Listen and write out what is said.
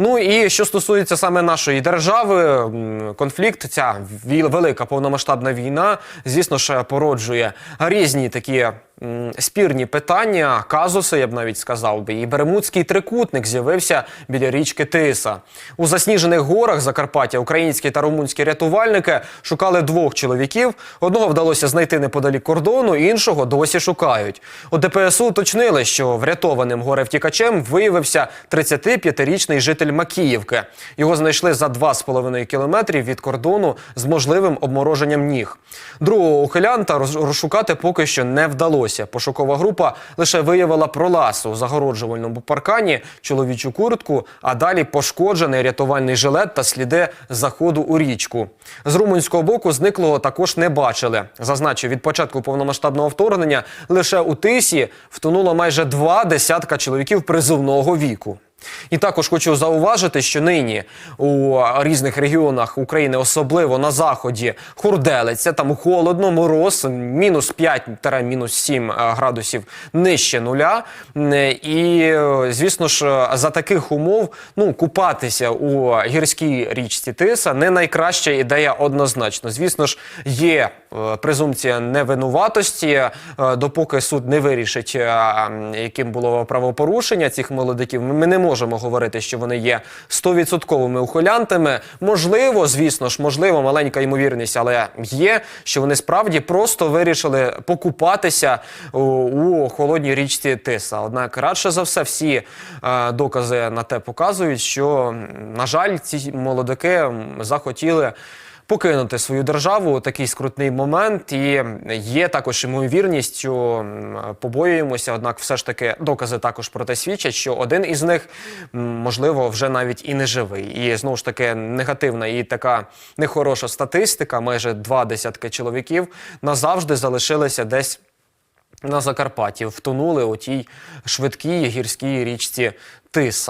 Ну і що стосується саме нашої держави, конфлікт, ця велика повномасштабна війна, звісно ж, породжує різні такі спірні питання, казуси, я б навіть сказав би. І Беремудський трикутник з'явився біля річки Тиса. У засніжених горах Закарпаття українські та румунські рятувальники шукали двох чоловіків. Одного вдалося знайти неподалік кордону, іншого досі шукають. У ДПСУ уточнили, що врятованим горе-втікачем виявився 35-річний житель Макіївки. Його знайшли за 2,5 кілометрів від кордону з можливим обмороженням ніг. Другого ухилянта роз- розшукати поки що не вдалося. Пошукова група лише виявила пролаз у загороджувальному паркані, чоловічу куртку, а далі пошкоджений рятувальний жилет та сліди заходу у річку. З румунського боку зниклого також не бачили. Зазначу, від початку повномасштабного вторгнення лише у тисі втонуло майже два десятка чоловіків призовного віку. І також хочу зауважити, що нині у різних регіонах України, особливо на заході, хурделиться, там холодно, мороз, мінус 5-мінус 7 градусів нижче нуля. І, е, звісно ж, за таких умов ну, купатися у гірській річці Тиса не найкраща ідея однозначно. Звісно ж, є е, презумпція невинуватості, е, допоки суд не вирішить, е, яким було правопорушення цих молодиків. Ми не можемо говорити, що вони є стовідсотковими ухилянтами. Можливо, звісно ж, можливо, маленька ймовірність, але є, що вони справді просто вирішили покупатися у, у холодній річці Тиса. Однак, радше за все, всі е, докази на те показують, що, на жаль, ці молодики захотіли покинути свою державу у такий скрутний момент. І є також м, побоюємося. Однак, все ж таки, докази також про те свідчать, що один із них можливо вже навіть і не живий. І знову ж таки негативна і така нехороша статистика. Майже два десятки чоловіків назавжди залишилися десь. На Закарпатті втонули у тій швидкій гірській річці Тиса.